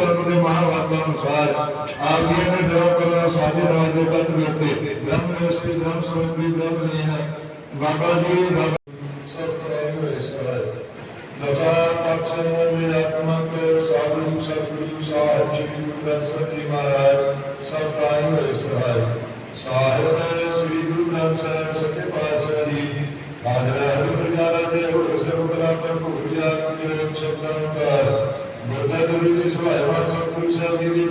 ਸਰਬ ਦੇ ਮਹਾਵਾਕਾ ਅਨੁਸਾਰ ਆਪ ਜੀ ਨੇ ਦਰੋ ਕਰਨਾ ਸਾਜੇ ਰਾਜ ਦੇ ਤਤ ਵਿਅਕਤੀ ਬ੍ਰਹਮ ਨਿਸ਼ਚਿਤ ਬ੍ਰਹਮ ਸਰੂਪੀ ਬ੍ਰਹਮ ਨੇ ਹੈ। ਬਾਬਾ ਜੀ, ਬਾਬਾ ਸਭ ਕਰਾਈ ਹੋਏ ਸਹਾਇ ਦਸਾ ਪਛ ਦੇ ਆਤਮਕ ਸਾਧੂ, ਸਤਿਗੁਰੂ ਸਾਹਿਬ ਜੀ ਗੁਰੂ ਗ੍ਰੰਥ ਸਾਹਿਬ ਜੀ ਮਹਾਰਾਜ, ਸਭ ਕਰਾਈ ਹੋਏ ਸਹਾਇ ਸਾਹਿਬ ਸ੍ਰੀ ਗੁਰੂ ਗ੍ਰੰਥ ਸਾਹਿਬ ਸੱਚੇ ਪਾਤਸ਼ਾਹ ਜੀ, ਹਾਜ਼ਰ ਹੈ। ਗੁਰਜਾਰਾ ਦੇ ਹੋ ਸਰਬਰਾ ਪਰ ਭੂਜਾ ਕੁਝ ਸ਼ਬਦਾਂ ਬੁੱਧਾ ਗੁਰੂ ਜੀ ਸਹਾਇ ਵਾਰ ਸਤਿਗੁਰੂ ਸਾਹਿਬ ਜੀ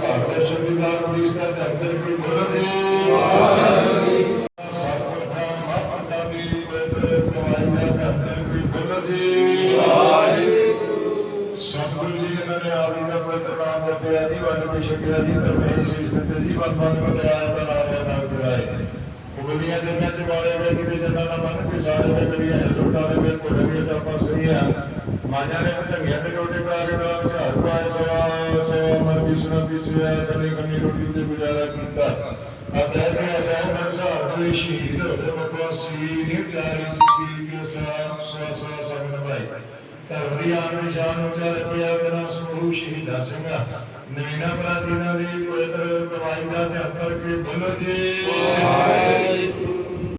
ਗੁਜ਼ਾਰਾ ਕੀਤਾ ਅਤੇ ਕਿ ਸਾਹਿਬ ਨਰਸਾਰ ਦੇ ਸ਼ਹੀਦ ਹੋਏ ਮਕਵਾਸੀ ਨਿਰਜਾਰੀ ਸੀ ਕੇ ਸਾਹ ਸਵਾ ਸਗਨ ਭਾਈ ਧਰਮ ਦੀ ਆਨ ਨਿਸ਼ਾਨ ਉੱਚਾ ਰੱਖਿਆ ਕਰਾਂ ਸਮੂਹ ਸ਼ਹੀਦਾਂ ਸਿੰਘਾਂ। ਨੈਣਾ ਪ੍ਰਾਚੀਨਾਂ ਦੀ ਪਵਿੱਤਰ ਕਮਾਈ ਦਾ ਧਿਆਨ ਕਰਕੇ ਬੋਲੋ ਜੀ। ਵਾਹਿਗੁਰੂ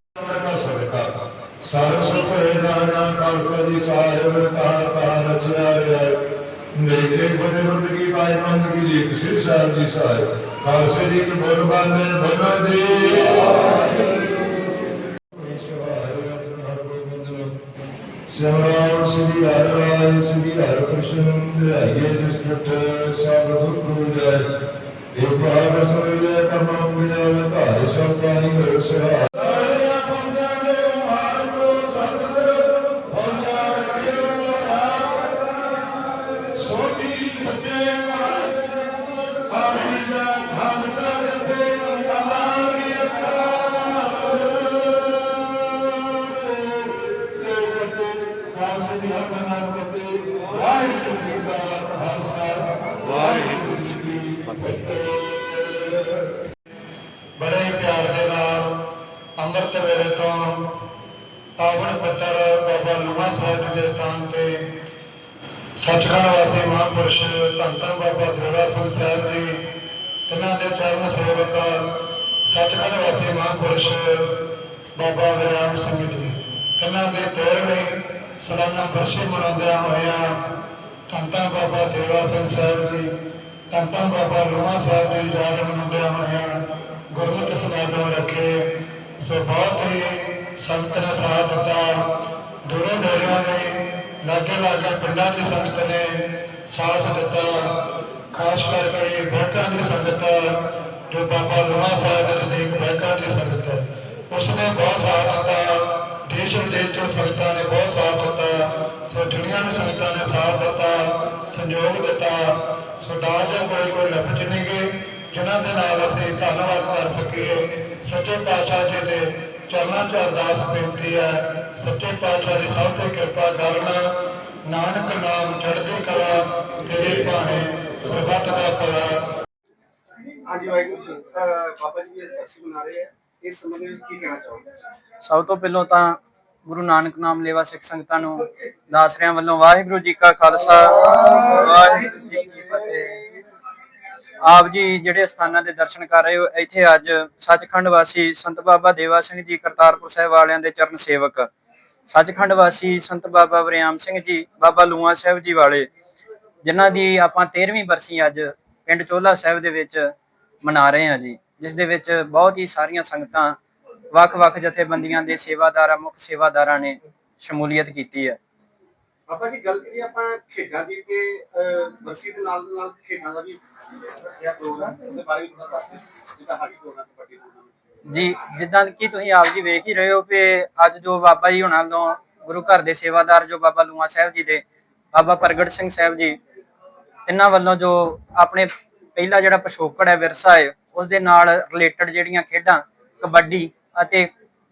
ਸਦਕਾ ਸਰਬ ਸੁਖ ਹੈ ਦਾਨਾ ਖਾਲਸਾ ਜੀ ਸਾਹਿਬ ਕਾ ਕਾ ਰਚਿਆ ਰਿਹਾ। ਨੇਕੇ ਬਦੇ ਵਰਦ ਕੀ ਪਾਇ ਮੰਦ ਕੀ ਜੀ ਸਿਰ ਸਾਹਿਬ ਜੀ ਸਾਹਿਬ। ਖਾਲਸੇ ਜੀ ਕੀ ਬੋਲ ਜੀ ਸਿਮਰਨ ਸ੍ਰੀ ਹਰਿ ਰਾਇ ਸ੍ਰੀ ਹਰਿ ਕ੍ਰਿਸ਼ਨ ਧਿਆਈਏ ਜਿਸ ਕਟ ਸਭ ਦੁਖ ਰੁਜੈ ਇਹ ਬਾਦ ਸਮਝੇ ਕਰਮ ਵਿਦਿਆ ਧਾਰਿ ਸਭ ਕਾਹੀ ਹੋਇ ਸਹਾਇ ਸੱਚਖੰਡ ਵਾਸੀ ਮਹਾਂਪੁਰਸ਼ ਧੰਨ ਧੰਨ ਬਾਬਾ ਦੇਵਾ ਸਿੰਘ ਸਾਹਿਬ ਜੀ ਇਹਨਾਂ ਦੇ ਚਰਨ ਸੇਵਕ, ਸੱਚਖੰਡ ਵਾਸੀ ਮਹਾਂਪੁਰਸ਼ ਬਾਬਾ ਵਿਰਾਮ ਸਿੰਘ ਜੀ। ਇਹਨਾਂ ਦੇ ਤੇਰਵੇਂ ਸਾਲਾਨਾ ਬਰਸ਼ੇ ਮਨਾਉਂਦਿਆਂ ਹੋਇਆਂ ਧੰਨ ਧੰਨ ਬਾਬਾ ਦੇਵਾ ਸਿੰਘ ਸਾਹਿਬ ਜੀ, ਧੰਨ ਧੰਨ ਬਾਬਾ ਲੂਣਾ ਸਾਹਿਬ ਜੀ ਯਾਦ ਮਨਾਉਂਦਿਆਂ ਹੋਇਆਂ ਗੁਰਮਤਿ ਸਮਾਗਮ ਰੱਖੇ। ਸੋ ਬਹੁਤ ਹੀ ਸੰਗਤ ਨੇ ਸਾਥ ਦਿੱਤਾ। ਦੂਰੋਂ ਨੇੜਿਆਂ ਨੇ ਲਾਗੇ ਲਾਗੇ ਪਿੰਡਾਂ ਦੀ ਸੰਗਤ ਨੇ ਸਾਥ ਦਿੱਤਾ। ਖਾਸ ਕਰਕੇ ਬੈਕਾਂ ਦੀ ਸੰਗਤ, ਜੋ ਬਾਬਾ ਲੋਹਾ ਸਾਹਿਬ ਦੇ ਨਜ਼ਦੀਕ ਬੈਕਾਂ ਦੀ ਸੰਗਤ ਹੈ ਉਸਨੇ ਬਹੁਤ ਸਾਥ ਦਿੱਤਾ। ਦੇਸ਼ ਵਿਦੇਸ਼ ਤੋਂ ਸੰਗਤਾਂ ਨੇ ਬਹੁਤ ਸਾਥ ਦਿੱਤਾ। ਸੋ ਦੁਨੀਆ ਨੂੰ ਸੰਗਤਾਂ ਨੇ ਸਾਥ ਦਿੱਤਾ ਸੰਯੋਗ ਦਿੱਤਾ। ਸੋ ਦੇ ਕੋਈ ਕੋਈ ਲਫ਼ਜ਼ ਨਹੀਂ ਗਏ ਜਿਨ੍ਹਾਂ ਦੇ ਨਾਲ ਅਸੀਂ ਧੰਨਵਾਦ ਕਰ ਸਕੀਏ। ਸੱਚੇ ਪਾਤਸ਼ਾਹ ਜੀ ਦੇ ਚਰਨਾਂ 'ਚ ਅਰਦਾਸ ਬੇਨਤੀ ਹੈ। ਸੱਚੇ ਪਾਤਸ਼ਾਹ ਦੀ ਸਭ ਤੇ ਕਿਰਪਾ ਕਰਨ ਨਾਨਕ ਨਾਮ ਚੜ੍ਹਦੀ ਕਲਾ ਤੇਰੇ ਭਾਣੇ ਸਰਬੱਤ ਦਾ ਭਲਾ। ਹਾਂਜੀ ਵਾਹਿਗੁਰੂ ਜੀ ਬਾਬਾ ਜੀ ਇਹ ਅਸੀਂ ਬਣਾ ਰਹੇ ਆ ਇਸ ਸੰਬੰਧ ਵਿੱਚ ਕੀ ਕਹਿਣਾ ਚਾਹੋਗੇ? ਸਭ ਤੋਂ ਪਹਿਲਾਂ ਤਾਂ ਗੁਰੂ ਨਾਨਕ ਨਾਮ ਲੈਵਾ ਸਿੱਖ ਸੰਗਤਾਂ ਨੂੰ ਦਾਸਰਿਆਂ ਵੱਲੋਂ ਵਾਹਿਗੁਰੂ ਜੀ ਕਾ ਖਾਲਸਾ ਵਾਹਿਗੁਰੂ ਜੀ ਕੀ ਫਤਿਹ। ਆਪ ਜੀ ਜਿਹੜੇ ਸਥਾਨਾਂ ਦੇ ਦਰਸ਼ਨ ਕਰ ਰਹੇ ਹੋ ਇੱਥੇ ਅੱਜ ਸੱਚਖੰਡ ਵਾਸੀ ਸੰਤ ਬਾਬਾ ਦੇਵਾ ਸਿੰਘ ਜੀ ਕਰਤਾਰਪੁਰ ਸਾਹਿਬ ਵਾਲਿਆਂ ਦੇ ਚਰਨ ਸੇਵਕ ਸੱਚਖੰਡ ਵਾਸੀ ਸੰਤ ਬਾਬਾ ਵਰਿਆਮ ਸਿੰਘ ਜੀ, ਬਾਬਾ ਲੂਆ ਸਾਹਿਬ ਜੀ ਵਾਲੇ, ਜਿਨ੍ਹਾਂ ਦੀ ਆਪਾਂ 13ਵੀਂ ਬਰਸੀ ਅੱਜ ਪਿੰਡ ਚੋਲਾ ਸਾਹਿਬ ਦੇ ਵਿੱਚ ਮਨਾ ਰਹੇ ਹਾਂ ਜੀ। ਜਿਸ ਦੇ ਵਿੱਚ ਬਹੁਤ ਹੀ ਸਾਰੀਆਂ ਸੰਗਤਾਂ ਵੱਖ-ਵੱਖ ਜਥੇਬੰਦੀਆਂ ਦੇ ਸੇਵਾਦਾਰਾਂ, ਮੁੱਖ ਸੇਵਾਦਾਰਾਂ ਨੇ ਸ਼ਮੂਲੀਅਤ ਕੀਤੀ ਹੈ। ਬਾਬਾ ਜੀ, ਗੱਲ ਕਰੀਏ ਆਪਾਂ ਖੇਡਾਂ ਦੀ ਤੇ ਬਰਸੀ ਦੇ ਨਾਲ ਨਾਲ ਖੇਡਾਂ ਦਾ ਵੀ ਪ੍ਰੋਗਰਾਮ ਉਹਦੇ ਬਾਰੇ ਵੀ ਥੋੜਾ ਦੱਸ ਦਿਓ। ਜਿੱਦਾਂ ਹਾਕੀ ਟੂਰਨਾਮੈਂਟ, ਕਬੱਡੀ ਟੂਰਨਾਮੈਂਟ। ਜੀ ਜਿੱਦਾਂ ਕਿ ਤੁਸੀਂ ਆਪ ਜੀ ਵੇਖ ਹੀ ਰਹੇ ਹੋ ਕਿ ਅੱਜ ਜੋ ਬਾਬਾ ਜੀ ਹੁਣਾਂ ਤੋਂ ਗੁਰੂ ਘਰ ਦੇ ਸੇਵਾਦਾਰ ਜੋ ਬਾਬਾ ਲੂਆ ਸਾਹਿਬ ਜੀ ਦੇ ਬਾਬਾ ਪ੍ਰਗਟ ਸਿੰਘ ਸਾਹਿਬ ਜੀ ਇਹਨਾਂ ਵੱਲੋਂ ਜੋ ਆਪਣੇ ਪਹਿਲਾ ਜਿਹੜਾ ਪਿਛੋਕੜ ਹੈ ਵਿਰਸਾ ਹੈ ਉਸ ਦੇ ਨਾਲ ਰਿਲੇਟਡ ਜਿਹੜੀਆਂ ਖੇਡਾਂ ਕਬੱਡੀ ਅਤੇ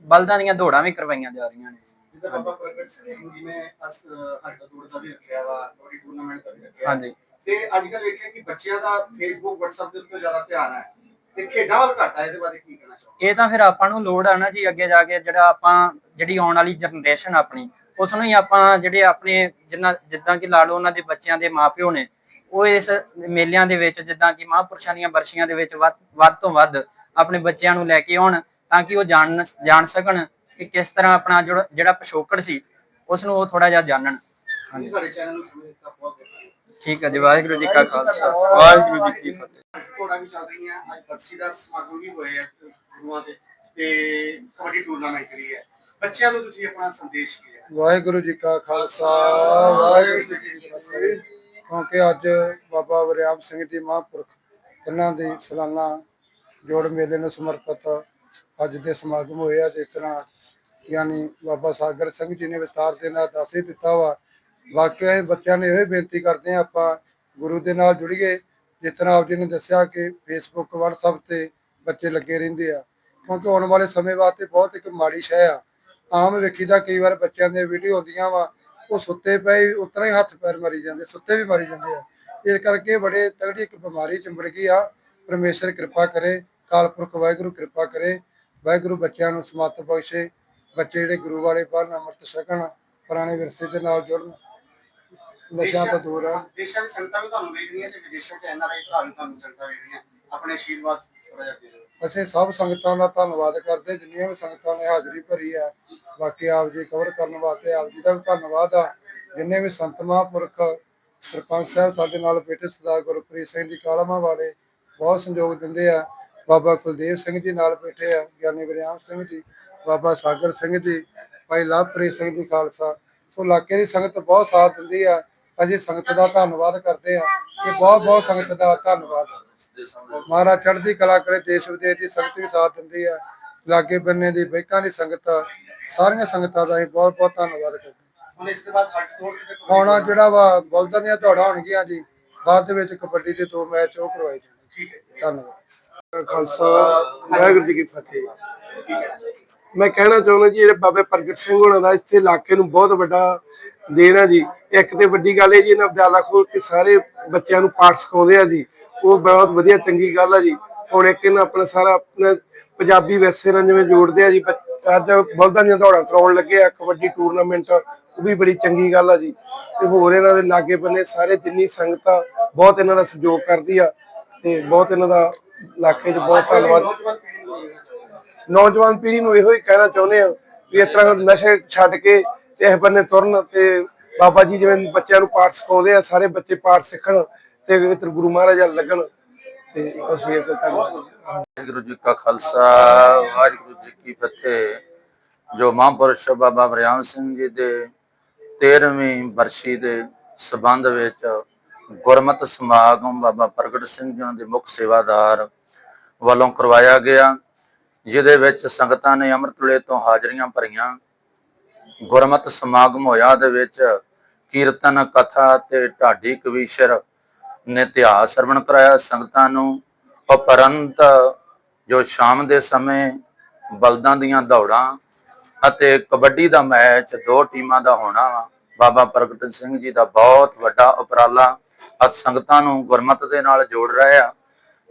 ਬਲਦਾਂ ਦੀਆਂ ਦੌੜਾਂ ਵੀ ਕਰਵਾਈਆਂ ਜਾ ਰਹੀਆਂ ਨੇ। ਜਿੱਦਾਂ ਬਾਬਾ ਪ੍ਰਗਟ ਸਿੰਘ ਜੀ ਨੇ ਹਾਕੀ ਟੂਰ ਦਾ ਵੀ ਰੱਖਿਆ ਵਾ ਕਬੱਡੀ ਟੂਰਨਾਮੈਂਟ ਦਾ ਵੀ ਰੱਖਿਆ। ਹਾਂਜੀ। ਤੇ ਅੱਜ ਕੱਲ ਵੇਖਿਆ ਕਿ ਬੱਚਿਆਂ ਦਾ ਫੇਸਬੁੱਕ WhatsApp ਦੇ ਉੱਤੇ ਜ਼ਿਆਦਾ ਧਿਆਨ ਹੈ। ਤੇ ਖੇਡਾਂ ਵੱਲ ਘੱਟ ਆ ਇਹਦੇ ਬਾਰੇ ਕੀ ਕਹਿਣਾ ਚਾਹੋਗੇ? ਇਹ ਤਾਂ ਫਿਰ ਆਪਾਂ ਨੂੰ ਲੋੜ ਆ ਨਾ ਜੀ ਅੱਗੇ ਜਾ ਕੇ ਜਿਹੜਾ ਆਪਾਂ ਜਿਹੜੀ ਆਉਣ ਵਾਲੀ ਜਨਰੇਸ਼ਨ ਆਪਣੀ ਉਸ ਨੂੰ ਹੀ ਆਪਾਂ ਜਿਹੜੇ ਆਪਣੇ ਜਿੰਨਾ ਜਿੱਦਾਂ ਕਿ ਲਾ ਲਓ ਉਹਨਾਂ ਦੇ ਬੱਚਿਆਂ ਦੇ ਮਾਪਿਓ ਨੇ ਉਹ ਇਸ ਮੇਲਿਆਂ ਦੇ ਵਿੱਚ ਜਿੱਦਾਂ ਕਿ ਮਹਾਂਪੁਰਸ਼ਾਂ ਦੀਆਂ ਬਰਸ਼ੀਆਂ ਦੇ ਵਿੱਚ ਵੱਧ ਤੋਂ ਵੱਧ ਆਪਣੇ ਬੱਚਿਆਂ ਨੂੰ ਲੈ ਕੇ ਆਉਣ ਤਾਂ ਕਿ ਉਹ ਜਾਣ ਜਾਣ ਸਕਣ ਕਿ ਕਿਸ ਤਰ੍ਹਾਂ ਆਪਣਾ ਜਿਹੜਾ ਪਿਛੋਕੜ ਸੀ ਉਸ ਨੂੰ ਉਹ ਥੋੜਾ ਜਿਹਾ ਜਾਣਨ। ਹਾਂਜੀ। ਸਾਡੇ ਚੈਨਲ ਨੂੰ ਦਿੱਤਾ ਬਹੁਤ ਬਹੁਤ ਠੀਕ ਹੈ ਜੀ ਵਾਹਿਗੁਰੂ ਜੀ ਕਾ ਖਾਲਸਾ ਵਾਹਿਗੁਰੂ ਜੀ ਕੀ ਫਤਿਹ। ਘੋੜਾ ਵੀ ਚੱਲ ਰਹੀਆਂ ਅੱਜ ਬਰਸੀ ਦਾ ਸਮਾਗਮ ਵੀ ਹੋਏ ਆ ਗੁਰੂਆਂ ਦੇ ਤੇ ਕਬੱਡੀ ਟੂਰਨਾਮੈਂਟ ਵੀ ਹੈ। ਬੱਚਿਆਂ ਨੂੰ ਤੁਸੀਂ ਆਪਣਾ ਸੰਦੇਸ਼ ਕੀ ਹੈ? ਵਾਹਿਗੁਰੂ ਜੀ ਕਾ ਖਾਲਸਾ ਵਾਹਿਗੁਰੂ ਜੀ ਕੀ ਫਤਿਹ। ਕਿਉਂਕਿ ਅੱਜ ਬਾਬਾ ਵਰਿਆਮ ਸਿੰਘ ਜੀ ਮਹਾਂਪੁਰਖ ਇਹਨਾਂ ਦੀ ਸਾਲਾਨਾ ਜੋੜ ਮੇਲੇ ਨੂੰ ਸਮਰਪਿਤ ਅੱਜ ਦੇ ਸਮਾਗਮ ਹੋਏ ਆ ਜਿਸ ਤਰ੍ਹਾਂ ਯਾਨੀ ਬਾਬਾ ਸਾਗਰ ਸਿੰਘ ਜੀ ਨੇ ਵਿਸਤਾਰ ਦੇ ਨਾਲ ਦੱਸ ਹੀ ਦਿੱਤਾ ਵਾ ਵਾਕਿਆ ਇਹ ਬੱਚਿਆਂ ਨੇ ਹੀ ਬੇਨਤੀ ਕਰਦੇ ਆ ਆਪਾਂ ਗੁਰੂ ਦੇ ਨਾਲ ਜੁੜੀਏ, ਜਿਸ ਤਰ੍ਹਾਂ ਆਪ ਜੀ ਨੇ ਦੱਸਿਆ ਕਿ ਫੇਸਬੁੱਕ WhatsApp ਤੇ ਬੱਚੇ ਲੱਗੇ ਰਹਿੰਦੇ ਆ। ਕਿਉਂਕਿ ਆਉਣ ਵਾਲੇ ਸਮੇਂ ਵਾਸਤੇ ਬਹੁਤ ਇੱਕ ਮਾੜੀ ਸ਼ੈ ਆ। ਆਮ ਵੇਖੀਦਾ ਕਈ ਵਾਰ ਬੱਚਿਆਂ ਦੀਆਂ ਵੀਡੀਓ ਹੁੰਦੀਆਂ ਵਾ, ਉਹ ਸੁੱਤੇ ਪਏ ਉਤਰਾ ਹੀ ਹੱਥ ਪੈਰ ਮਾਰੀ ਜਾਂਦੇ, ਸੁੱਤੇ ਵੀ ਮਾਰੀ ਜਾਂਦੇ ਆ। ਇਸ ਕਰਕੇ ਬੜੇ ਤਗੜੀ ਇੱਕ ਬਿਮਾਰੀ ਚੰਬੜ ਗਈ ਆ। ਪਰਮੇਸ਼ਰ ਕਿਰਪਾ ਕਰੇ ਕਾਲਪੁਰਖ ਵਾਹਿਗੁਰੂ ਕਿਰਪਾ ਕਰੇ, ਵਾਹਿਗੁਰੂ ਬੱਚਿਆਂ ਨੂੰ ਸਮੱਤ ਬਖਸ਼ੇ, ਬੱਚੇ ਜਿਹੜੇ ਗੁਰੂ ਵਾਲੇ ਪੜ੍ਹਨ ਅੰਮ੍ਰਿਤ ਛਕਣ, ਪੁਰਾਣੇ ਵਿਰਸੇ ਦੇ ਨਾਲ ਜੁੜਨ। ਨਸ਼ਿਆਂ ਤੋਂ ਦੂਰ ਆ। ਦੇਸ਼ਾਂ ਦੀ ਸੰਗਤਾਂ ਵੀ ਤੁਹਾਨੂੰ ਵੇਖ ਰਹੀਆਂ ਤੇ ਵਿਦੇਸ਼ਾਂ 'ਚ ਐਨਆਰਆਈ ਭਰਾ ਵੀ ਤੁਹਾਨੂੰ ਸੰਗਤਾਂ ਵੇਖ ਰਹੀਆਂ। ਆਪਣੇ ਆਸ਼ੀਰਵਾਦ ਥੋੜਾ ਜਿਹਾ ਦੇ ਦਿਓ। ਅਸੀਂ ਸਭ ਸੰਗਤਾਂ ਦਾ ਧੰਨਵਾਦ ਕਰਦੇ ਜਿੰਨੀਆਂ ਵੀ ਸੰਗਤਾਂ ਨੇ ਹਾਜ਼ਰੀ ਭਰੀ ਆ ਬਾਕੀ ਆਪ ਜੀ ਕਵਰ ਕਰਨ ਵਾਸਤੇ ਆਪ ਜੀ ਦਾ ਵੀ ਧੰਨਵਾਦ ਆ। ਜਿੰਨੇ ਵੀ ਸੰਤ ਮਹਾਂਪੁਰਖ ਸਰਪੰਚ ਸਾਹਿਬ ਸਾਡੇ ਨਾਲ ਬੇਟੇ ਸਰਦਾਰ ਗੁਰਪ੍ਰੀਤ ਸਿੰਘ ਜੀ ਕਾਲਮਾ ਵਾਲੇ ਬਹੁਤ ਸੰਯੋਗ ਦਿੰਦੇ ਆ। ਬਾਬਾ ਕੁਲਦੀਪ ਸਿੰਘ ਜੀ ਨਾਲ ਬੈਠੇ ਆ ਗਿਆਨੀ ਵਰਿਆਮ ਸਿੰਘ ਜੀ ਬਾਬਾ ਸਾਗਰ ਸਿੰਘ ਜੀ ਭਾਈ ਲਵਪ੍ਰੀਤ ਸਿੰਘ ਜੀ ਖਾਲਸਾ। ਸੋ ਇਲਾਕੇ ਦੀ ਸੰਗਤ ਬਹੁਤ ਸਾਥ ਦਿੰਦੀ ਆ। ਅਸੀਂ ਸੰਗਤ ਦਾ ਧੰਨਵਾਦ ਕਰਦੇ ਆ ਇਹ ਬਹੁਤ ਬਹੁਤ ਸੰਗਤ ਦਾ ਧੰਨਵਾਦ ਮਹਾਰਾਜ ਚੜ੍ਹਦੀ ਕਲਾ ਕਰੇ ਦੇਸ਼ ਵਿਦੇਸ਼ ਦੀ ਸੰਗਤ ਵੀ ਸਾਥ ਦਿੰਦੀ ਆ ਲਾਗੇ ਬੰਨੇ ਦੀ ਬੈਕਾਂ ਦੀ ਸੰਗਤ ਸਾਰੀਆਂ ਸੰਗਤਾਂ ਦਾ ਅਸੀਂ ਬਹੁਤ ਬਹੁਤ ਧੰਨਵਾਦ ਕਰਦੇ ਹਾਂ। ਹੁਣ ਇਸ ਦੇ ਬਾਅਦ ਕੇ ਆਉਣਾ ਜਿਹੜਾ ਵਾ ਬਲਦਾਂ ਦੀਆਂ ਦੌੜਾਂ ਹੋਣਗੀਆਂ ਜੀ ਬਾਅਦ ਦੇ ਵਿੱਚ ਕਬੱਡੀ ਦੇ ਦੋ ਮੈਚ ਉਹ ਕਰਵਾਏ ਜਾਣਗੇ। ਠੀਕ ਹੈ। ਧੰਨਵਾਦ। ਖਾਲਸਾ ਵਾਹਿਗੁਰੂ ਜੀ ਕੀ ਫਤਿਹ। ਮੈਂ ਕਹਿਣਾ ਚਾਹੁੰਦਾ ਜੀ ਜਿਹੜੇ ਬਾਬੇ ਪ੍ਰਗਟ ਸਿੰਘ ਹੋਣਾ ਦਾ ਇੱਥੇ ਇਲਾਕੇ ਨੂੰ ਬਹੁਤ ਵੱਡਾ ਦੇਣਾ ਜੀ। ਇੱਕ ਤੇ ਵੱਡੀ ਗੱਲ ਇਹ ਜੀ, ਇਹਨਾਂ ਵਿਦਿਆਲਾ ਖੋਲ ਕੇ ਸਾਰੇ ਬੱਚਿਆਂ ਨੂੰ ਪਾਠ ਸਿਖਾਉਂਦੇ ਆ ਜੀ। ਉਹ ਬਹੁਤ ਵਧੀਆ, ਚੰਗੀ ਗੱਲ ਆ ਜੀ। ਹੁਣ ਇੱਕ ਇਹਨਾਂ ਆਪਣਾ ਸਾਰਾ ਆਪਣਾ ਪੰਜਾਬੀ ਵਿਰਸੇ ਨਾਲ ਜਿਵੇਂ ਜੋੜਦੇ ਆ ਜੀ ਅੱਜ ਬਲਦਾਂ ਦੀਆਂ ਦੌੜਾਂ ਕਰਾਉਣ ਲੱਗੇ ਆ, ਕਬੱਡੀ ਟੂਰਨਾਮੈਂਟ, ਉਹ ਵੀ ਬੜੀ ਚੰਗੀ ਗੱਲ ਆ ਜੀ। ਤੇ ਹੋਰ ਇਹਨਾਂ ਦੇ ਲਾਗੇ ਬੰਨੇ ਸਾਰੇ ਜਿੰਨੀ ਸੰਗਤ ਆ ਬਹੁਤ ਇਹਨਾਂ ਦਾ ਸਹਿਯੋਗ ਕਰਦੀ ਆ ਤੇ ਬਹੁਤ ਇਹਨਾਂ ਦਾ ਇਲਾਕੇ 'ਚ ਬਹੁਤ ਧੰਨਵਾਦ। ਨੌਜਵਾਨ ਪੀੜ੍ਹੀ ਨੌਜਵਾਨ ਪੀੜ੍ਹੀ ਨੂੰ ਇਹੋ ਹੀ ਕਹਿਣਾ ਚਾਹੁੰਦੇ ਆ ਵੀ ਇਸ ਤਰ੍ਹਾਂ ਨਸ਼ੇ ਛੱਡ ਕੇ ਇਸ ਬੰਨੇ ਤੁਰਨ ਤੇ ਬਾਬਾ ਜੀ ਜਿਵੇਂ ਬੱਚਿਆਂ ਨੂੰ ਪਾਠ ਸਿਖਾਉਂਦੇ ਆ, ਸਾਰੇ ਬੱਚੇ ਪਾਠ ਸਿੱਖਣ ਤੇ ਗੁਰੂ ਮਹਾਰਾਜ ਲੱਗਣ ਤੇ ਅਸੀਂ ਇਹ ਵਾਹਿਗੁਰੂ ਜੀ ਕਾ ਖਾਲਸਾ, ਵਾਹਿਗੁਰੂ ਜੀ ਕੀ ਫਤਿਹ। ਜੋ ਮਹਾਂਪੁਰਸ਼ ਬਾਬਾ ਵਰਿਆਮ ਸਿੰਘ ਜੀ ਦੇ 13ਵੀਂ ਬਰਸੀ ਦੇ ਸਬੰਧ ਵਿੱਚ ਗੁਰਮਤਿ ਸਮਾਗਮ ਬਾਬਾ ਪ੍ਰਗਟ ਸਿੰਘ ਜੀ ਦੇ ਮੁੱਖ ਸੇਵਾਦਾਰ ਵੱਲੋਂ ਕਰਵਾਇਆ ਗਿਆ, ਜਿਹਦੇ ਵਿੱਚ ਸੰਗਤਾਂ ਨੇ ਅੰਮ੍ਰਿਤ ਵੇਲੇ ਤੋਂ ਹਾਜ਼ਰੀਆਂ ਭਰੀਆਂ। ਗੁਰਮਤਿ ਸਮਾਗਮ ਹੋਇਆ ਦੇ ਵਿੱਚ ਕੀਰਤਨ, ਕਥਾ ਤੇ ਢਾਡੀ ਕਵੀਸ਼ਰ ਨੇ ਇਤਿਹਾਸ ਸਰਵਣ ਕਰਾਇਆ ਸੰਗਤਾਂ ਨੂੰ। ਉਪਰੰਤ ਜੋ ਸ਼ਾਮ ਦੇ ਸਮੇਂ ਬਲਦਾਂ ਦੀਆਂ ਦੌੜਾਂ ਅਤੇ ਕਬੱਡੀ ਦਾ ਮੈਚ ਦੋ ਟੀਮਾਂ ਦਾ ਹੋਣਾ ਵਾ, ਬਾਬਾ ਪ੍ਰਗਟ ਸਿੰਘ ਜੀ ਦਾ ਬਹੁਤ ਵੱਡਾ ਉਪਰਾਲਾ ਅੱਜ ਸੰਗਤਾਂ ਨੂੰ ਗੁਰਮਤ ਦੇ ਨਾਲ ਜੋੜ ਰਹੇ ਆ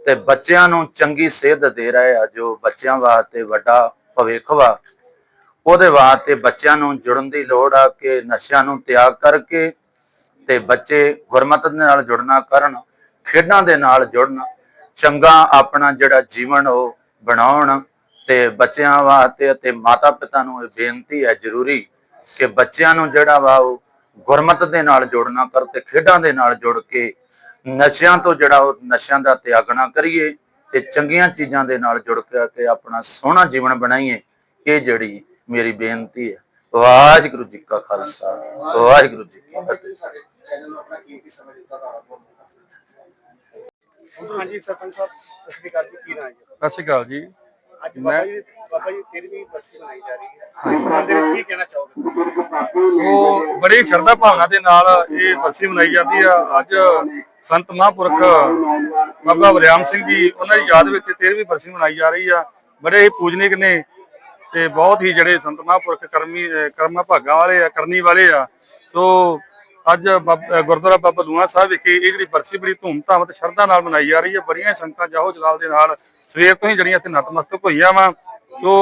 ਤੇ ਬੱਚਿਆਂ ਨੂੰ ਚੰਗੀ ਸੇਧ ਦੇ ਰਹੇ ਆ ਜੋ ਬੱਚਿਆਂ ਵਾਸਤੇ ਵੱਡਾ ਭਵਿੱਖ ਵਾ। ਉਹਦੇ ਵਾਸਤੇ ਬੱਚਿਆਂ ਨੂੰ ਜੁੜਨ ਦੀ ਲੋੜ ਆ ਕਿ ਨਸ਼ਿਆਂ ਨੂੰ ਤਿਆਗ ਕਰਕੇ ਤੇ ਬੱਚੇ ਗੁਰਮਤ ਦੇ ਨਾਲ ਜੁੜਨਾ ਕਰਨ, ਖੇਡਾਂ ਦੇ ਨਾਲ ਜੁੜਨ, ਚੰਗਾ ਆਪਣਾ ਜਿਹੜਾ ਜੀਵਨ ਉਹ ਬਣਾਉਣ ਤੇ ਬੱਚਿਆਂ ਵਾਸਤੇ ਅਤੇ ਮਾਤਾ ਪਿਤਾ ਨੂੰ ਇਹ ਬੇਨਤੀ ਹੈ ਜ਼ਰੂਰੀ ਕਿ ਬੱਚਿਆਂ ਨੂੰ ਜਿਹੜਾ ਵਾ ਉਹ ਗੁਰਮਤ ਦੇ ਨਾਲ ਜੋੜਨਾ ਕਰ ਤੇ ਖੇਡਾਂ ਦੇ ਨਾਲ ਜੁੜ ਕੇ ਨਸ਼ਿਆਂ ਤੋਂ ਜਿਹੜਾ ਉਹ ਨਸ਼ਿਆਂ ਦਾ ਤਿਆਗਣਾ ਕਰੀਏ ਤੇ ਚੰਗੀਆਂ ਚੀਜ਼ਾਂ ਦੇ ਨਾਲ ਜੁੜ ਕੇ ਕੇ ਆਪਣਾ ਸੋਹਣਾ ਜੀਵਨ ਬਣਾਈਏ, ਇਹ ਜਿਹੜੀ ਮੇਰੀ ਬੇਨਤੀ ਹੈ। ਵਾਹਿਗੁਰੂ ਜੀ ਕਾ ਖਾਲਸਾ ਵਾਹਿਗੁਰੂ ਜੀ ਕੀ ਫਤਿਹ। ਤੁਸੀਂ ਸਾਡੇ ਚੈਨਲ ਨੂੰ ਆਪਣਾ ਕੀਮਤੀ ਸਮੇਂ ਦਿੱਤਾ ਤੁਹਾਡਾ ਬਹੁਤ ਬਹੁਤ ਹਾਂਜੀ ਸਰਪੰਚ ਸਾਹਿਬ ਸਤਿ ਸ਼੍ਰੀ ਅਕਾਲ ਜੀ ਕੀ ਨਾਮ ਹੈ ਜੀ? ਸਤਿ ਸ਼੍ਰੀ ਅਕਾਲ ਜੀ। ਅੱਜ ਬਾਬਾ ਜੀ ਬਾਬਾ ਜੀ 13ਵੀਂ ਬਰਸੀ ਮਨਾਈ ਜਾ ਰਹੀ ਹੈ। ਇਸ ਸੰਬੰਧ ਦੇ ਵਿੱਚ ਕੀ ਕਹਿਣਾ ਚਾਹੋਗੇ ਸੋ ਬੜੀ ਸ਼ਰਧਾ ਭਾਵਨਾ ਦੇ ਨਾਲ ਇਹ ਬਰਸੀ ਮਨਾਈ ਜਾਂਦੀ ਆ। ਅੱਜ ਸੰਤ ਮਹਾਂਪੁਰਖ ਬਾਬਾ ਵਰਿਆਮ ਸਿੰਘ ਜੀ ਉਹਨਾਂ ਦੀ ਯਾਦ ਵਿੱਚ 13ਵੀਂ ਬਰਸੀ ਮਨਾਈ ਜਾ ਰਹੀ ਆ। ਬੜੇ ਹੀ ਪੂਜਨੀਕ ਨੇ। ਤੇ ਬਹੁਤ ਹੀ ਜਿਹੜੇ ਸੰਤ ਪੁਰਖ ਕਰਮੀ ਕਰਮਾ ਕਰਮਾਂ ਭਾਗਾਂ ਵਾਲੇ ਆ, ਕਰਨੀ ਵਾਲੇ ਆ। ਸੋ ਅੱਜ ਗੁਰਦੁਆਰਾ ਬਾਬਾ ਦੂਆ ਸਾਹਿਬ ਵਿਖੇ ਇਹ ਜਿਹੜੀ ਬਰਸੀ ਬੜੀ ਧੂਮਧਾਮ ਤੇ ਸ਼ਰਧਾ ਨਾਲ ਮਨਾਈ ਜਾ ਰਹੀ ਹੈ। ਬੜੀਆਂ ਹੀ ਸੰਗਤਾਂ ਜਾਹੋ ਜਲਾਲ ਦੇ ਨਾਲ ਸਵੇਰ ਤੋਂ ਹੀ ਜਿਹੜੀਆਂ ਇੱਥੇ ਨਤਮਸਤਕ ਹੋਈਆਂ ਵਾ। ਸੋ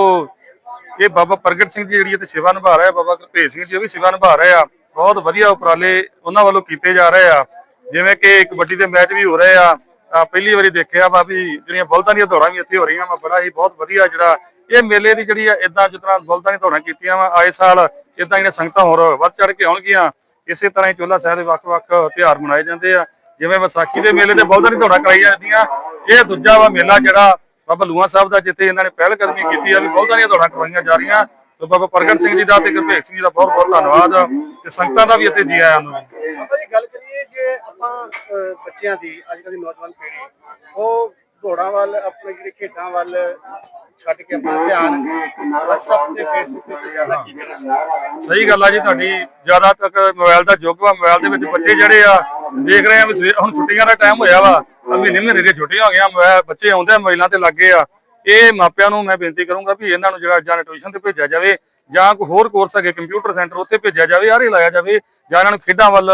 ਇਹ ਬਾਬਾ ਪ੍ਰਗਟ ਸਿੰਘ ਜੀ ਜਿਹੜੀ ਇੱਥੇ ਸੇਵਾ ਨਿਭਾ ਰਹੇ ਆ, ਬਾਬਾ ਗੁਰਭੇਜ ਸਿੰਘ ਜੀ ਉਹ ਵੀ ਸੇਵਾ ਨਿਭਾ ਰਹੇ ਆ। ਬਹੁਤ ਵਧੀਆ ਉਪਰਾਲੇ ਉਹਨਾਂ ਵੱਲੋਂ ਕੀਤੇ ਜਾ ਰਹੇ ਆ। ਜਿਵੇਂ ਕਿ ਕਬੱਡੀ ਦੇ ਮੈਚ ਵੀ ਹੋ ਰਹੇ ਆ। ਆ ਪਹਿਲੀ ਵਾਰੀ ਦੇਖਿਆ ਵਾ ਵੀ ਜਿਹੜੀਆਂ ਬਲਦਾਂ ਦੀਆਂ ਦੌੜਾਂ ਵੀ ਇੱਥੇ ਹੋ ਰਹੀਆਂ ਵਾ। ਬੜਾ ਹੀ ਬਹੁਤ ਵਧੀਆ ਜਿਹੜਾ ਇਹ ਮੇਲੇ ਦੀ ਜਿਹੜੀ ਆ ਇਦਾਂ ਜਿਸ ਤਰ੍ਹਾਂ ਬਲਦਾਂ ਦੀਆਂ ਦੌੜਾਂ ਕੀਤੀਆਂ ਵਾ, ਆਏ ਸਾਲ ਇਦਾਂ ਜਿਹੜੀਆਂ ਸੰਗਤਾਂ ਹੋਰ ਵੱਧ ਚੜ ਕੇ ਆਉਣਗੀਆਂ, ਇਸੇ ਤਰ੍ਹਾਂ ਹੀ ਚੋਲਾ ਸਾਹਿਬ ਦੇ ਵੱਖ-ਵੱਖ ਤਿਉਹਾਰ ਮਨਾਏ ਜਾਂਦੇ ਆ। ਜਿਵੇਂ ਵਿਸਾਖੀ ਦੇ ਮੇਲੇ ਤੇ ਬਲਦਾਂ ਦੀਆਂ ਦੌੜਾਂ ਕਰਾਈਆਂ ਜਾਂਦੀਆਂ। ਇਹ ਦੂਜਾ ਵਾ ਮੇਲਾ ਜਿਹੜਾ ਬਾਬਾ ਲੂਆ ਸਾਹਿਬ ਦਾ, ਜਿੱਥੇ ਇਹਨਾਂ ਨੇ ਪਹਿਲ ਕਦਮੀ ਕੀਤੀ ਆ, ਵੀ ਬਲਦਾਂ ਦੀਆਂ ਦੌੜਾਂ ਕਰਵਾਈਆਂ ਜਾ ਰਹੀਆਂ। ਸੋ ਬਾਬਾ ਪ੍ਰਗਟ ਸਿੰਘ ਜੀ ਦਾ ਤੇ ਗੁਰਭੇਜ ਸਿੰਘ ਜੀ ਦਾ ਬਹੁਤ ਬਹੁਤ ਧੰਨਵਾਦ ਤੇ ਸੰਗਤਾਂ ਦਾ ਵੀ ਇੱਥੇ ਜੀ ਆਇਆਂ ਨੂੰ। ਆਪਾਂ ਜੀ, ਗੱਲ ਕਰੀਏ ਜੇ ਆਪਾਂ ਬੱਚਿਆਂ ਦੀ, ਅੱਜ ਕੱਲ੍ਹ ਦੀ ਨੌਜਵਾਨ ਪੀੜ੍ਹੀ, ਉਹ ਦੌੜਾਂ ਵੱਲ, ਆਪਣੇ ਜਿਹੜੇ ਖੇਡਾਂ ਵੱਲ ਛੱਡ ਕੇ ਆਪਣਾ ਧਿਆਨ WhatsApp ਤੇ Facebook ਤੇ ਜ਼ਿਆਦਾ ਕੀ ਚਾਹੁੰਦੇ ਸਹੀ ਗੱਲ ਆ ਜੀ ਤੁਹਾਡੀ। ਜ਼ਿਆਦਾ ਤੱਕ ਮੋਬਾਈਲ ਦਾ ਯੁੱਗ ਵਾ। ਮੋਬਾਈਲ ਦੇ ਵਿੱਚ ਬੱਚੇ ਜਿਹੜੇ ਆ ਦੇਖ ਰਹੇ ਆ ਹੁਣ ਛੁੱਟੀਆਂ ਦਾ ਟਾਈਮ ਹੋਇਆ ਵਾ। ਮਹੀਨੇ ਮਹੀਨੇ ਦੀਆਂ ਛੁੱਟੀਆਂ ਹੋ ਗਈਆਂ। ਬੱਚੇ ਆਉਂਦੇ ਆ ਮੋਬਾਈਲਾਂ ਤੇ ਲੱਗੇ ਆ। ਇਹ ਮਾਪਿਆਂ ਨੂੰ ਮੈਂ ਬੇਨਤੀ ਕਰੂੰਗਾ ਵੀ ਇਹਨਾਂ ਨੂੰ ਜਿਹੜਾ ਜਾਂ ਟਿਊਸ਼ਨ ਤੇ ਭੇਜਿਆ ਜਾਵੇ ਜਾਂ ਕੋਈ ਹੋਰ ਕੋਰਸ ਹੈਗੇ ਕੰਪਿਊਟਰ ਸੈਂਟਰ ਉੱਥੇ ਭੇਜਿਆ ਜਾਵੇ ਆਰੇ ਲਾਇਆ ਜਾਵੇ ਜਾਂ ਇਹਨਾਂ ਨੂੰ ਖੇਡਾਂ ਵੱਲ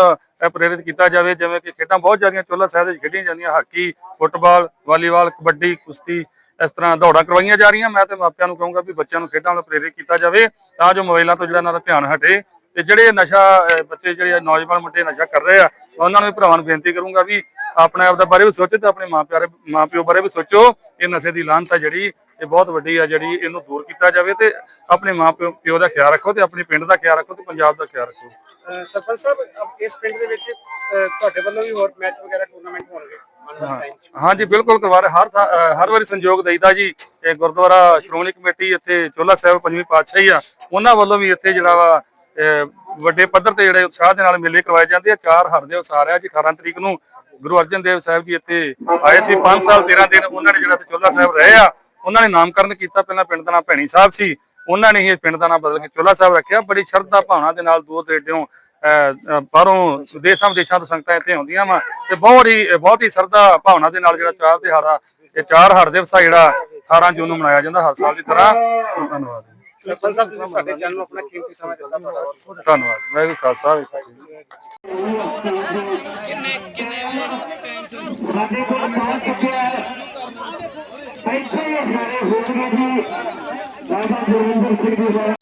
ਪ੍ਰੇਰਿਤ ਕੀਤਾ ਜਾਵੇ। ਜਿਵੇਂ ਕਿ ਖੇਡਾਂ ਬਹੁਤ ਜ਼ਿਆਦੀਆਂ ਚੋਲਾ ਸਾਹਿਬ ਦੇ ਵਿੱਚ ਖੇਡੀਆਂ ਜਾਂਦੀਆਂ ਹਾਕੀ ਫੁੱਟਬਾਲ ਵਾਲੀਬਾਲ ਕਬੱਡੀ ਕੁਸ਼ਤੀ ਇਸ ਤਰ੍ਹਾਂ ਦੌੜਾਂ ਕਰਵਾਈਆਂ ਜਾ ਰਹੀਆਂ। ਮੈਂ ਤੇ ਮਾਪਿਆਂ ਨੂੰ ਕਹੂੰਗਾ ਵੀ ਬੱਚਿਆਂ ਨੂੰ ਖੇਡਾਂ ਵੱਲ ਪ੍ਰੇਰਿਤ ਕੀਤਾ ਜਾਵੇ, ਤਾਂ ਜੋ ਮੋਬਾਈਲਾਂ ਤੋਂ ਜਿਹੜਾ ਇਹਨਾਂ ਦਾ ਧਿਆਨ ਹਟੇ। ਤੇ ਜਿਹੜੇ ਨਸ਼ਾ ਬੱਚੇ ਜਿਹੜੇ ਨੌਜਵਾਨ ਮੁੰਡੇ ਨਸ਼ਾ ਕਰ ਰਹੇ ਆ ਉਹਨਾਂ ਨੂੰ ਵੀ ਭਰਾਵਾਂ ਨੂੰ ਬੇਨਤੀ ਕਰੂੰਗਾ ਵੀ ਆਪਣੇ ਆਪ ਦਾ ਬਾਰੇ ਵੀ ਸੋਚੋ ਤੇ ਆਪਣੇ ਮਾਪਿਆਂ ਮਾਪਿਓ ਬਾਰੇ ਵੀ ਸੋਚੋ। ਇਹ ਨਸ਼ੇ ਦੀ ਲਾਹਨਤ ਆ ਜਿਹੜੀ, ਇਹ ਬਹੁਤ ਵੱਡੀ ਆ ਜਿਹੜੀ ਇਹਨੂੰ ਦੂਰ ਕੀਤਾ ਜਾਵੇ ਤੇ ਆਪਣੇ ਮਾਪਿਓ ਪਿਓ ਦਾ ਖਿਆਲ ਰੱਖੋ ਤੇ ਆਪਣੇ ਪਿੰਡ ਦਾ ਖਿਆਲ ਰੱਖੋ ਤੇ ਪੰਜਾਬ ਦਾ ਖਿਆਲ ਰੱਖੋ। ਸਰਪੰਚ ਸਾਹਿਬ ਇਸ ਪਿੰਡ ਦੇ ਵਿੱਚ ਤੁਹਾਡੇ ਵੱਲੋਂ ਵੀ ਹੋਰ ਮੈਚ ਵਗੈਰਾ ਟੂਰਨਾਮੈਂਟ ਹੋਣਗੇ? ਹਾਂਜੀ ਬਿਲਕੁਲ ਕਰਵਾ ਰਹੇ ਹਰ ਹਰ ਵਾਰੀ ਸੰਯੋਗ ਦਈਦਾ ਜੀ। ਇਹ ਗੁਰਦੁਆਰਾ ਸ਼੍ਰੋਮਣੀ ਕਮੇਟੀ ਇੱਥੇ ਚੋਲਾ ਸਾਹਿਬ ਪੰਜਵੀਂ ਪਾਤਸ਼ਾਹੀ ਆ। ਉਹਨਾਂ ਵੱਲੋਂ ਵੀ ਇੱਥੇ ਜਿਹੜਾ ਵਾ ਵੱਡੇ ਪੱਧਰ ਤੇ ਜਿਹੜੇ ਉਤਸ਼ਾਹ ਦੇ ਨਾਲ ਮੇਲੇ ਕਰਵਾਏ ਜਾਂਦੇ ਆ। ਚਾਰ ਹਰ ਦੇ ਉਸਾਰ ਆ ਜੀ 18 ਤਰੀਕ ਨੂੰ। ਗੁਰੂ ਅਰਜਨ ਦੇਵ ਸਾਹਿਬ ਜੀ ਇੱਥੇ ਆਏ ਸੀ। 5 ਸਾਲ 13 ਦਿਨ ਉਹਨਾਂ ਨੇ ਜਿਹੜਾ ਚੋਲਾ ਸਾਹਿਬ ਰਹੇ ਆ। ਉਹਨਾਂ ਨੇ ਨਾਮਕਰਨ ਕੀਤਾ। ਪਹਿਲਾਂ ਪਿੰਡ ਦਾ ਨਾਮ ਭੈਣੀ ਸਾਹਿਬ ਸੀ। ਉਹਨਾਂ ਨੇ ਹੀ ਇਹ ਪਿੰਡ ਦਾ ਨਾਮ ਬਦਲ ਕੇ ਚੋਲਾ ਸਾਹਿਬ ਰੱਖਿਆ। ਬੜੀ ਸ਼ਰਧਾ ਭਾਵਨਾ ਦੇ ਨਾਲ ਦੂਰ ਦੇੜਿਓਂ ਬਾਹਰੋਂ ਦੇਸ਼ਾਂ ਵਿਦੇਸ਼ਾਂ ਤੋਂ ਸੰਗਤਾਂ ਇੱਥੇ ਆਉਂਦੀਆਂ ਵਾ ਤੇ ਬਹੁਤ ਹੀ ਬਹੁਤ ਹੀ ਸ਼ਰਧਾ ਭਾਵਨਾ ਦੇ ਨਾਲ ਜਿਹੜਾ ਚਾਰ ਦਿਹਾੜਾ ਇਹ ਚਾਰ ਹਰ ਦਿਵਸ ਆ ਜਿਹੜਾ 18 ਜੂਨ ਨੂੰ ਮਨਾਇਆ ਜਾਂਦਾ ਹਰ ਸਾਲ ਦੀ ਤਰ੍ਹਾਂ। ਧੰਨਵਾਦ। ਸਰਪੰਚ ਸਾਹਿਬ ਤੁਸੀਂ ਸਾਡੇ ਚੈਨਲ ਨੂੰ ਆਪਣਾ ਕੀਮਤੀ ਸਮਾਂ ਦਿੱਤਾ ਤੁਹਾਡਾ। ਬਹੁਤ ਬਹੁਤ ਧੰਨਵਾਦ ਜੀ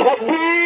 সবচেয়ে